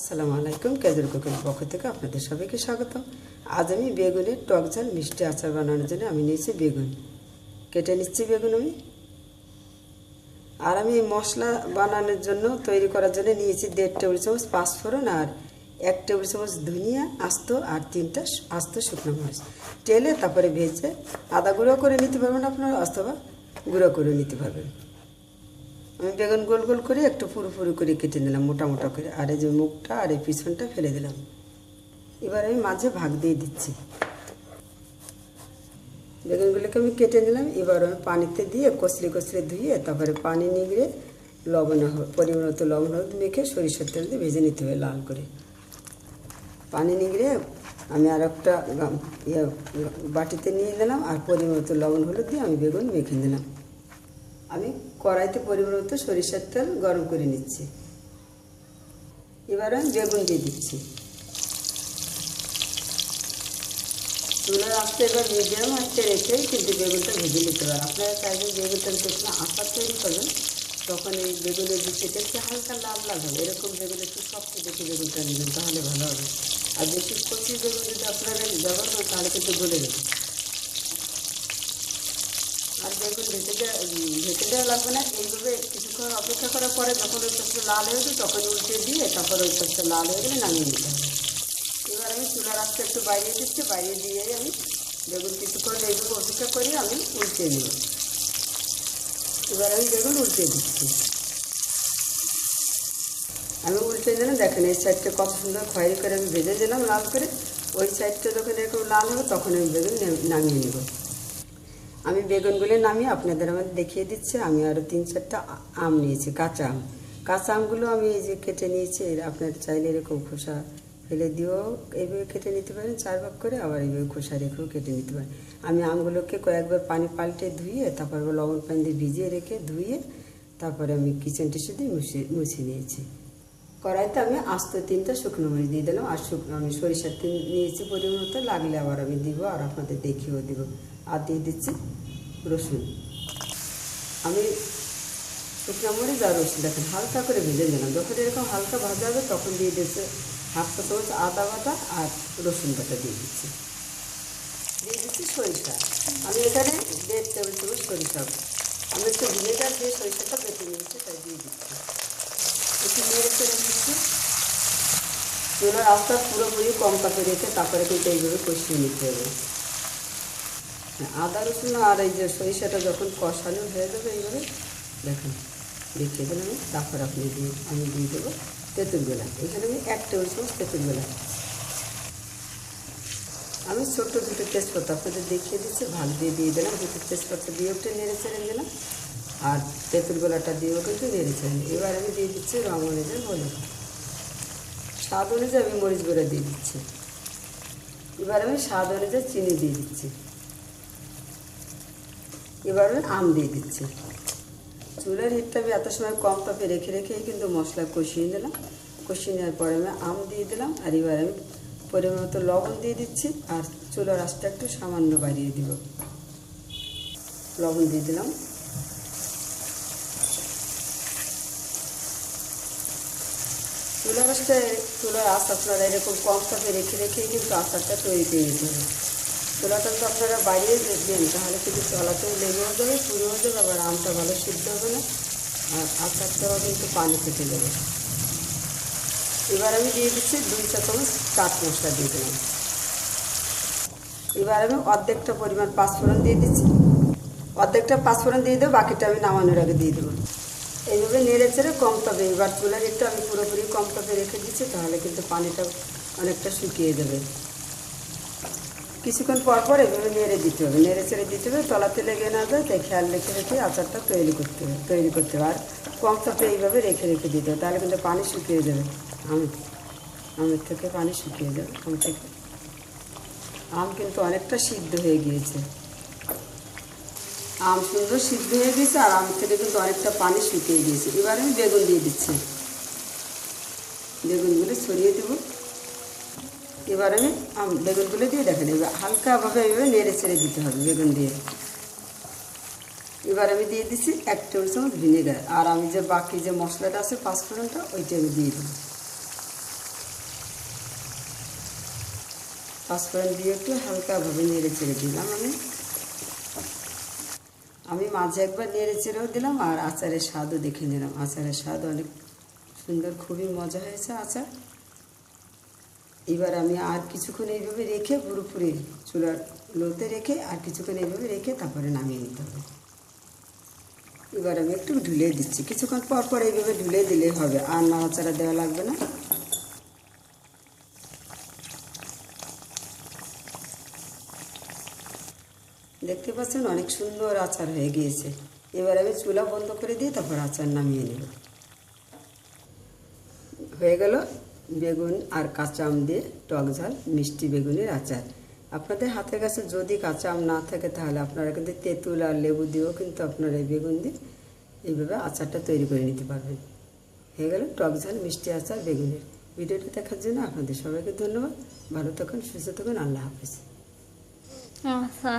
আসসালামু আলাইকুম কেজুর কুকিং পক্ষ থেকে আপনাদের সবাইকে স্বাগত আজ আমি বেগুনের টক ঝাল, মিষ্টি আচার বানানোর জন্য আমি নিয়েছি বেগুন। কেটে নিচ্ছি বেগুন আমি। আর আমি মশলা বানানোর জন্য, তৈরি করার জন্য নিয়েছি দেড় টেবিল চামচ পাঁচফোড়ন আর এক টেবিল চামচ ধনিয়া আস্ত আর তিনটা আস্ত শুকনো মরিচ। তেলে তারপরে ভেজে আদা গুঁড়ো করে নিতে পারবেন আপনারা, অথবা গুঁড়ো করে নিতে পারবেন। আমি বেগুন গোল গোল করে একটু পুরো পুরো করে কেটে নিলাম, মোটা মোটা করে। আর এই যে মুখটা আর এই পিছনটা ফেলে দিলাম। এবার আমি মাঝে ভাগ দিয়ে দিচ্ছি। বেগুনগুলোকে আমি কেটে নিলাম। এবার আমি পানিতে দিয়ে কচলে কচলে ধুয়ে তারপরে পানি নিগড়ে লবণ হ- পরিমাণ মতো লবণ, হলুদ মেখে সরিষার তেল দিয়ে ভেজে নিতে হবে লাল করে। পানি নিগড়ে আমি আর একটা ইয়ে বাটিতে নিয়ে নিলাম। আর পরিমাণত লবণ, হলুদ দিয়ে আমি বেগুন মেখে নিলাম। আমি কড়াইতে পরিমাণ মতো সরিষার তেল গরম করে নিচ্ছি। এবার আমি বেগুন দিয়ে দিচ্ছি। চুলার আস্তে এবার মিডিয়াম আঁচে রেখে কিন্তু বেগুনটা ভেজে নিতে পারেন আপনারা চাইলে বেগুনটা যখন আচার তৈরি করবেন। তখন এই বেগুনের দিকটা একটু হালকা লাল হবে। এরকম বেগুন একটু শক্ত দেখে বেগুনটা নেবেন, তাহলে ভালো হবে। আর বেশি কচি বেগুন যদি আপনারা ব্যবহার করেন, তাহলে কিন্তু গলে যাবে। আর বেগুন ভেজে ভেজে দেওয়া লাগবে না, এইভাবে কিছুক্ষণ অপেক্ষা করার পরে যখন ওই পাশটা লাল হয়ে যাবে তখন উল্টে দিয়ে তারপর ওই পাশটা লাল হয়ে গেলে নামিয়ে নিতে হবে। এবার আমি চুলার আস্তে একটু বাইরে দিচ্ছি, বাইরে দিয়ে আমি বেগুন কিছুক্ষণ এইভাবে অপেক্ষা করে আমি উল্টে নিব। এবার আমি বেগুন উল্টে দিচ্ছি। আমি উল্টে দিলাম, দেখেন এই সাইডটা কত সুন্দর খয়েরি করে আমি ভেজে দিলাম লাল করে। ওই সাইডটা যখন এরকম লাল হবে, তখন আমি বেগুন নামিয়ে নেব। আমি বেগুনগুলো নামিয়ে আপনাদের আমাদের দেখিয়ে দিচ্ছি। আমি আরও তিন চারটা আম নিয়েছি, কাঁচা আম। কাঁচা আমগুলো আমি এই যে কেটে নিয়েছি আপনার চাইলে এরকম খোসা ফেলে দিয়েও এইভাবে কেটে নিতে পারেন, চার ভাগ করে আবার এইভাবে খোসা রেখেও কেটে নিতে পারেন। আমি আমগুলোকে কয়েকবার পানি পাল্টে ধুয়ে, তারপর লবণ পানি দিয়ে ভিজিয়ে রেখে ধুয়ে, তারপরে আমি কিচেন টিস্যু দিয়ে মুছে মুছে নিয়েছি। কড়াইতে আমি আস্ত তিনটা শুকনো মরিচ দিয়ে দিলাম। আর শুকনো আমি সরিষার তেল নিয়েছি পরিমাণ মতো, লাগলে আবার আমি দিব আর আপনাদের দেখিয়েও দিব। আর দিয়ে দিচ্ছি রসুন। আমি শুকনো মরিচ আর রসুন দেখেন, হালকা করে ভেজে দিলাম যখন এরকম হালকা ভাজা হবে তখন দিয়ে দিচ্ছে হাফ চা চামচ আদা বাটা আর রসুন বাটা দিয়ে দিচ্ছি। দিয়ে দিচ্ছি সরিষা। আমি এখানে দেড় টেবিল চামচ সরিষা। আমি একটু ভিনেগার দিয়ে সরিষাটা বেটে নিয়েছি তাই দিয়ে দিচ্ছি একটু নেড়ে চেড়ে দিচ্ছি চুলার আস্তা পুরোপুরি কম তাপে রেখে তারপরে কিন্তু এইভাবে কষিয়ে নিতে হবে। আদা, রসুন আর এই যে সরিষাটা যখন কষানো হয়ে যাবে এইভাবে, দেখুন, দেখিয়ে দিলাম আমি। তারপর আপনি দিয়ে, আমি দিয়ে দেবো তেঁতুল গোলা এখানে আমি এক টেবিল চামচ তেঁতুল গোলা আমি ছোট্ট দুটো তেজপাতা আপনাদের দেখিয়ে দিচ্ছি ভাগ দিয়ে দিয়ে দিলাম। দুটো তেজপাতা দিয়ে একটু নেড়ে চেড়ে দিলাম আর তেঁতুল গোলাটা দিয়েও কিন্তু নেড়ে দিই। এবার আমি দিয়ে দিচ্ছি রঙ অনুযায়ী হলুদ। স্বাদ অনুযায়ী আমি মরিচ গুঁড়ো দিয়ে দিচ্ছি। এবার আমি স্বাদ অনুযায়ী চিনি দিয়ে দিচ্ছি। এবার আমি আম দিয়ে দিচ্ছি। চুলের হিটটা আমি এত সময় কম তাপে রেখে রেখেই কিন্তু মশলা কষিয়ে দিলাম কষিয়ে নেওয়ার পরে আমি আম দিয়ে দিলাম আর এবার আমি পরিমাণ মতো লবণ দিয়ে দিচ্ছি আর চুলার আঁচটা একটু সামান্য বাড়িয়ে দিব। লবণ দিয়ে দিলাম। চুলার আঁচটা চুলার আঁচ আপনারা এরকম কম তাপে রেখে রেখেই কিন্তু আচারটা তৈরি করে নিতে হবে। চুলাটা তো আপনারা বাড়িয়ে দেন, তাহলে কিন্তু চলাতেও লেগেও যাবে পুড়েও যাবে আবার আমটা ভালো সিদ্ধ হবে না। আর আচারটাও কিন্তু পানি থেকে যাবে। এবার আমি দিয়ে দিচ্ছি দুই চা চামচ চাট মশলা দিয়ে দিলাম। এবার আমি অর্ধেকটা পরিমাণ পাঁচফোড়ন দিয়ে দিচ্ছি। অর্ধেকটা পাঁচফোড়ন দিয়ে দেবো, বাকিটা আমি নামানোর আগে দিয়ে দেবো। এইভাবে নেড়ে চেড়ে কম তাপে এবার চুলার একটু আমি পুরোপুরি কম তাপে রেখে দিচ্ছি, তাহলে কিন্তু পানিটা অনেকটা শুকিয়ে যাবে। কিছুক্ষণ পর পর এভাবে নেড়ে দিতে হবে, নেড়ে চেড়ে দিতে হবে তলাতে লেগে না যায়, তাই খেয়াল রেখে রেখে আচারটা তৈরি করতে হবে, তৈরি করতে হবে। আর কম তাপে এইভাবে রেখে রেখে দিতে হবে, তাহলে কিন্তু পানি শুকিয়ে যাবে। আম, আমের থেকে পানি শুকিয়ে যাবে, আম থেকে। আম কিন্তু অনেকটা সিদ্ধ হয়ে গিয়েছে। আম সুন্দর সিদ্ধ হয়ে গেছে আর আম থেকে কিন্তু অনেকটা পানি শুকিয়ে গিয়েছে এবার আমি বেগুন দিয়ে দিচ্ছি। বেগুনগুলো ছড়িয়ে দেবো। এবার আমি আম বেগুনগুলো দিয়ে দেখেন এবার হালকাভাবে এইভাবে নেড়ে ছেড়ে দিতে হবে বেগুন দিয়ে। এবার আমি দিয়ে দিচ্ছি এক টেবিল চামচ ভিনেগার। আর আমি যে বাকি যে মশলাটা আছে পাঁচফোড়নটা, ওইটা আমি দিয়ে দেবো। পাঁচফোড়ন দিয়ে একটু হালকাভাবে নেড়ে ছেড়ে দিলাম আমি। আমি মাঝে একবার নেড়ে চেড়েও দিলাম আর আচারের স্বাদও দেখে নিলাম। আচারের স্বাদ অনেক সুন্দর, খুবই মজা হয়েছে আচার। এবার আমি আর কিছুক্ষণ এইভাবে রেখে পুরোপুরি চুলার লোতে রেখে আর কিছুক্ষণ এইভাবে রেখে তারপরে নামিয়ে নিতে হবে। এবার আমি একটু ঢুলে দিচ্ছি। কিছুক্ষণ পর পর এইভাবে ঢুলে দিলেই হবে, আর নাড়াচাড়া দেওয়া লাগবে না। দেখতে পাচ্ছেন, অনেক সুন্দর আচার হয়ে গিয়েছে। এবার আমি চুলা বন্ধ করে দিয়ে তারপর আচার নামিয়ে নেব। হয়ে গেল বেগুন আর কাঁচা আম দিয়ে টক ঝাল, মিষ্টি বেগুনের আচার। আপনাদের হাতের কাছে যদি কাঁচা আম না থাকে, তাহলে আপনারা কিন্তু তেঁতুল আর লেবু দিয়েও কিন্তু আপনারা এই বেগুন দিয়ে এইভাবে আচারটা তৈরি করে নিতে পারবেন। হয়ে গেল টক ঝাল, মিষ্টি আচার, বেগুনের। ভিডিওটা দেখার জন্য আপনাদের সবাইকে ধন্যবাদ। ভালো থাকুন, সুস্থ থাকুন, আল্লাহ হাফিজ। আচ্ছা